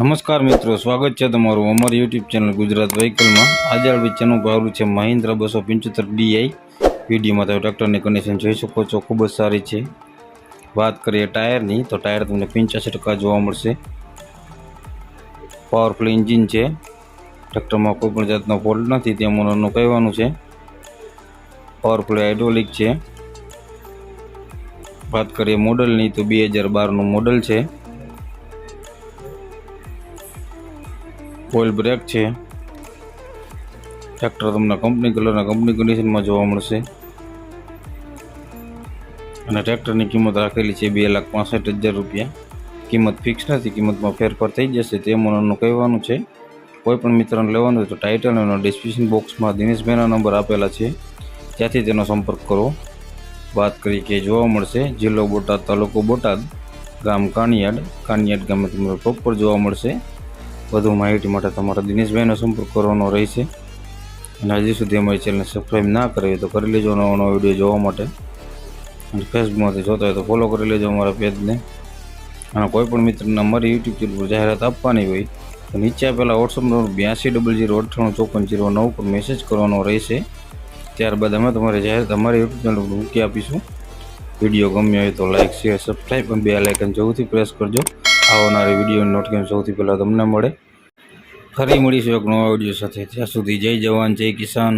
નમસ્કાર મિત્રો, સ્વાગત છે તમારું અમારી યુટ્યુબ ચેનલ ગુજરાત વ્હીકલમાં. આજે આ વેચાણનું ભાવલું છે મહિન્દ્રા બસો પંચોતેર ડીઆઈ વિડીયોમાં તમે ટ્રેક્ટરની કન્ડિશન જોઈ શકો છો, ખૂબ જ સારી છે. વાત કરીએ ટાયરની, તો ટાયર તમને પંચ્યાસી ટકા જોવા મળશે. પાવરફુલ એન્જિન છે. ટ્રેક્ટરમાં કોઈપણ જાતનો ફોલ્ટ નથી તે મોનરનું કહેવાનું છે. પાવરફુલ હાઇડ્રોલિક છે. વાત કરીએ મોડલની તો બે હજાર બારનું મોડલ છે. ઓઇલ બ્રેક છે. ટ્રેક્ટર તમને કંપની કલરના કંપની કન્ડિશનમાં જોવા મળશે. અને ટ્રેક્ટરની કિંમત રાખેલી છે બે લાખ પાસઠ હજાર રૂપિયા. કિંમત ફિક્સ નથી, કિંમતમાં ફેરફાર થઈ જશે તે મનનું કહેવાનું છે. કોઈ પણ મિત્રને લેવાનું હોય તો ટાઇટલ અને ડિસ્ક્રિપ્શન બોક્સમાં દિનેશભાઈના નંબર આપેલા છે. ત્યાંથી તેનો સંપર્ક કરો. વાત કરી કે જોવા મળશે, જિલ્લો બોટાદ તાલુકો બોટાદ, ગામ કાનિયાડ. કાનિયાડ ગામે તમને પ્રોપર જોવા મળશે. વધુ માહિતી માટે તમારા દિનેશભાઈનો સંપર્ક કરવાનો રહેશે. અને હજી સુધી અમારી ચેનલને સબસ્ક્રાઈબ ના કરી તો કરી લેજો નવો નવો વીડિયો જોવા માટે. અને ફેસબુકમાંથી જોતા હોય તો ફોલો કરી લેજો અમારા પેજને અને કોઈ પણ મિત્રને અમારી યુટ્યુબ ચેનલ પર જાહેરાત આપવાની હોય તો નીચે આપેલા વોટ્સઅપ નંબર બ્યાસી ડબલ જીરો અઠ્ઠાણું ચોપન જીરો નવ પર મેસેજ કરવાનો રહેશે. ત્યારબાદ અમે તમારી જાહેરાત અમારી યુટ્યુબ ચેનલ પર મૂકી આપીશું. વીડિયો ગમ્યો હોય તો લાઇક શેર સબસ્ક્રાઈબ અને બે લાઇકન જરૂરથી પ્રેસ કરજો. આવનારી વિડીયોની નોટિફિકેશન સૌથી પહેલાં તમને મળે. ફરી મળીશું એક નવા વીડિયો સાથે. ત્યાં સુધી જય જવાન, જય કિસાન.